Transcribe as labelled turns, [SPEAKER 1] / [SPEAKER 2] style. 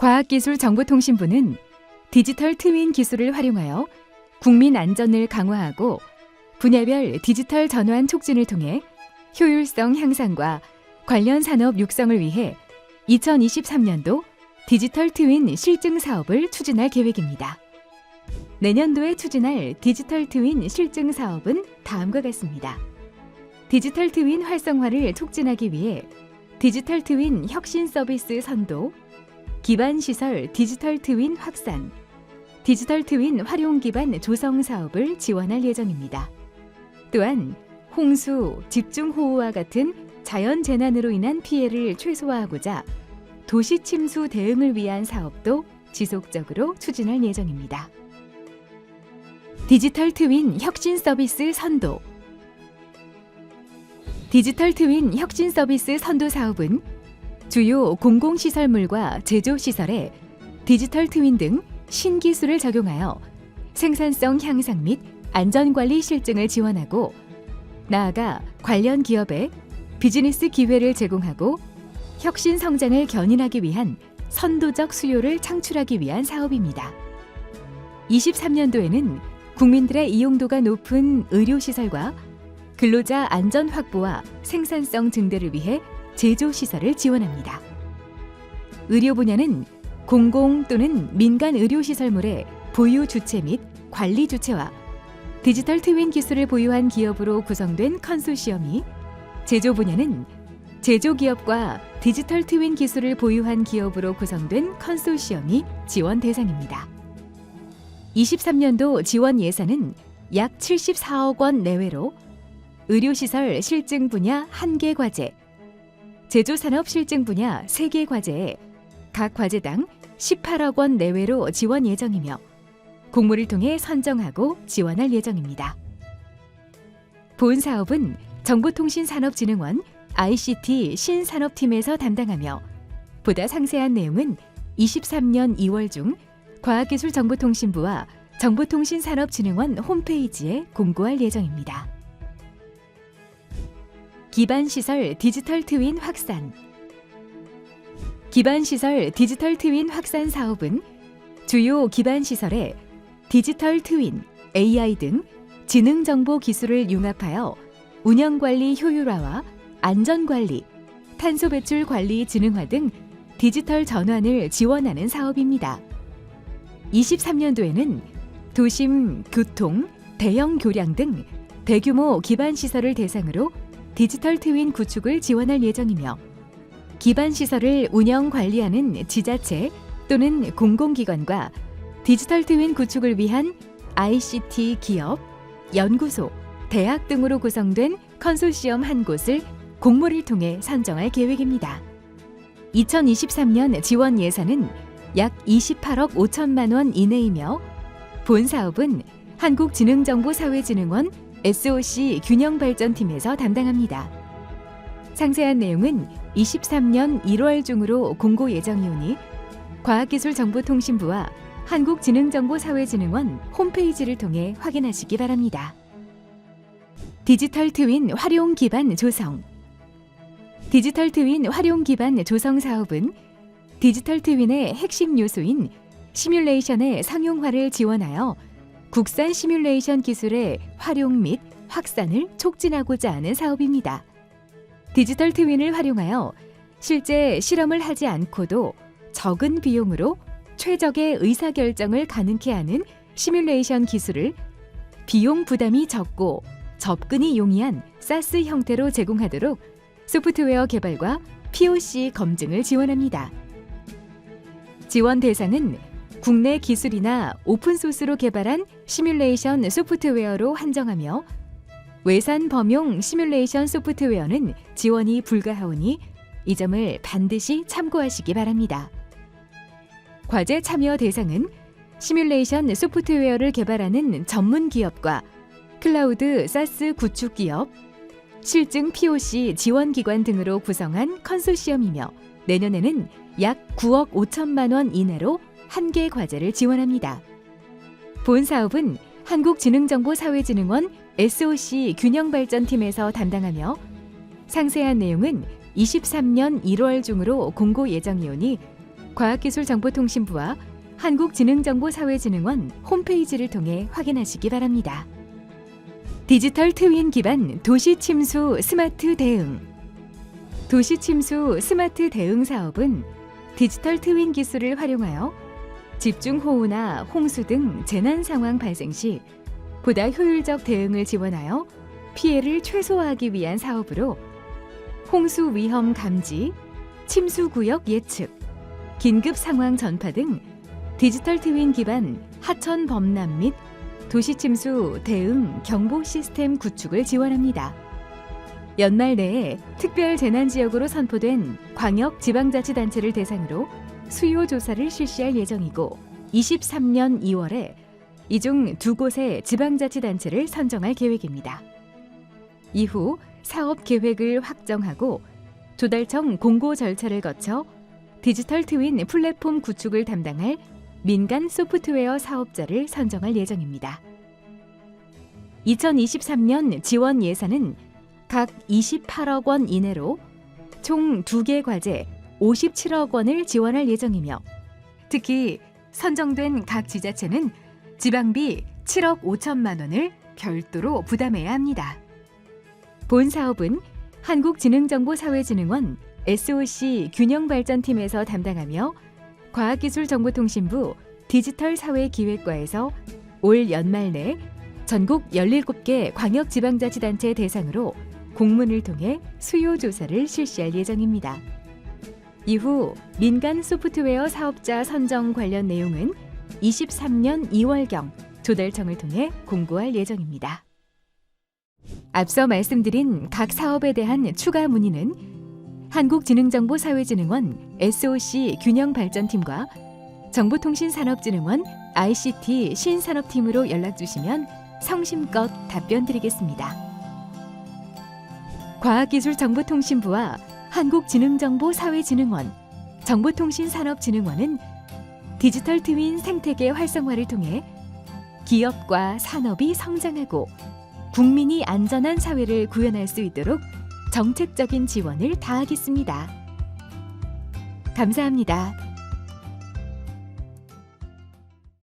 [SPEAKER 1] 과학기술정보통신부는 디지털 트윈 기술을 활용하여 국민 안전을 강화하고 분야별 디지털 전환 촉진을 통해 효율성 향상과 관련 산업 육성을 위해 2023년도 디지털 트윈 실증 사업을 추진할 계획입니다. 내년도에 추진할 디지털 트윈 실증 사업은 다음과 같습니다. 디지털 트윈 활성화를 촉진하기 위해 디지털 트윈 혁신 서비스 선도, 기반 시설 디지털 트윈 확산, 디지털 트윈 활용 기반 조성 사업을 지원할 예정입니다. 또한 홍수, 집중호우와 같은 자연 재난으로 인한 피해를 최소화하고자 도시 침수 대응을 위한 사업도 지속적으로 추진할 예정입니다. 디지털 트윈 혁신 서비스 선도 디지털 트윈 혁신 서비스 선도 사업은 주요 공공시설물과 제조시설에 디지털 트윈 등 신기술을 적용하여 생산성 향상 및 안전관리 실증을 지원하고 나아가 관련 기업에 비즈니스 기회를 제공하고 혁신 성장을 견인하기 위한 선도적 수요를 창출하기 위한 사업입니다. 23년도에는 국민들의 이용도가 높은 의료시설과 근로자 안전 확보와 생산성 증대를 위해 제조 시설을 지원합니다. 의료 분야는 공공 또는 민간 의료 시설물의 보유 주체 및 관리 주체와 디지털 트윈 기술을 보유한 기업으로 구성된 컨소시엄이 제조 분야는 제조 기업과 디지털 트윈 기술을 보유한 기업으로 구성된 컨소시엄이 지원 대상입니다. 23년도 지원 예산은 약 74억 원 내외로 의료시설 실증 분야 1개 과제, 제조산업 실증 분야 3개 과제에 각 과제당 18억 원 내외로 지원 예정이며 공모를 통해 선정하고 지원할 예정입니다. 본 사업은 정보통신산업진흥원 ICT 신산업팀에서 담당하며 보다 상세한 내용은 23년 2월 중 과학기술정보통신부와 정보통신산업진흥원 홈페이지에 공고할 예정입니다. 기반시설 디지털 트윈 확산 기반시설 디지털 트윈 확산 사업은 주요 기반시설에 디지털 트윈, AI 등 지능 정보 기술을 융합하여 운영 관리 효율화와 안전 관리, 탄소 배출 관리 지능화 등 디지털 전환을 지원하는 사업입니다. 23년도에는 도심, 교통, 대형 교량 등 대규모 기반 시설을 대상으로 디지털 트윈 구축을 지원할 예정이며 기반 시설을 운영 관리하는 지자체 또는 공공기관과 디지털 트윈 구축을 위한 ICT 기업, 연구소, 대학 등으로 구성된 컨소시엄 한 곳을 공모를 통해 선정할 계획입니다. 2023년 지원 예산은 약 28억 5천만 원 이내이며 본 사업은 한국지능정보사회진흥원 SOC 균형발전팀에서 담당합니다. 상세한 내용은 23년 1월 중으로 공고 예정이오니 과학기술정보통신부와 한국지능정보사회진흥원 홈페이지를 통해 확인하시기 바랍니다. 디지털 트윈 활용 기반 조성 디지털 트윈 활용 기반 조성 사업은 디지털 트윈의 핵심 요소인 시뮬레이션의 상용화를 지원하여 국산 시뮬레이션 기술의 활용 및 확산을 촉진하고자 하는 사업입니다. 디지털 트윈을 활용하여 실제 실험을 하지 않고도 적은 비용으로 최적의 의사결정을 가능케 하는 시뮬레이션 기술을 비용 부담이 적고 접근이 용이한 사스 형태로 제공하도록 소프트웨어 개발과 POC 검증을 지원합니다. 지원 대상은 국내 기술이나 오픈소스로 개발한 시뮬레이션 소프트웨어로 한정하며 외산 범용 시뮬레이션 소프트웨어는 지원이 불가하오니 이 점을 반드시 참고하시기 바랍니다. 과제 참여 대상은 시뮬레이션 소프트웨어를 개발하는 전문 기업과 클라우드 사스 구축 기업, 실증 POC 지원 기관 등으로 구성한 컨소시엄이며 내년에는 약 9억 5천만 원 이내로 한 개 과제를 지원합니다. 본 사업은 한국지능정보사회진흥원 SOC 균형발전팀에서 담당하며 상세한 내용은 23년 1월 중으로 공고 예정이오니 과학기술정보통신부와 한국지능정보사회진흥원 홈페이지를 통해 확인하시기 바랍니다. 디지털 트윈 기반 도시 침수 스마트 대응 도시 침수 스마트 대응 사업은 디지털 트윈 기술을 활용하여 집중 호우나 홍수 등 재난 상황 발생 시 보다 효율적 대응을 지원하여 피해를 최소화하기 위한 사업으로 홍수 위험 감지, 침수 구역 예측, 긴급 상황 전파 등 디지털 트윈 기반 하천 범람 및 도시 침수 대응 경보 시스템 구축을 지원합니다. 연말 내에 특별 재난 지역으로 선포된 광역 지방자치단체를 대상으로 수요 조사를 실시할 예정이고 23년 2월에 이 중 두 곳의 지방자치단체를 선정할 계획입니다. 이후 사업 계획을 확정하고 조달청 공고 절차를 거쳐 디지털 트윈 플랫폼 구축을 담당할 민간 소프트웨어 사업자를 선정할 예정입니다. 2023년 지원 예산은 각 28억 원 이내로 총 2개 과제 57억 원을 지원할 예정이며 특히 선정된 각 지자체는 지방비 7억 5천만 원을 별도로 부담해야 합니다. 본 사업은 한국지능정보사회진흥원 SOC 균형발전팀에서 담당하며 과학기술정보통신부 디지털사회기획과에서 올 연말 내 전국 17개 광역지방자치단체 대상으로 공문을 통해 수요 조사를 실시할 예정입니다. 이후 민간 소프트웨어 사업자 선정 관련 내용은 23년 2월경 조달청을 통해 공고할 예정입니다. 앞서 말씀드린 각 사업에 대한 추가 문의는 한국지능정보사회진흥원 SOC 균형발전팀과 정보통신산업진흥원 ICT 신산업팀으로 연락 주시면 성심껏 답변 드리겠습니다. 과학기술정보통신부와 한국지능정보사회진흥원, 정보통신산업진흥원은 디지털 트윈 생태계 활성화를 통해 기업과 산업이 성장하고 국민이 안전한 사회를 구현할 수 있도록 정책적인 지원을 다하겠습니다. 감사합니다.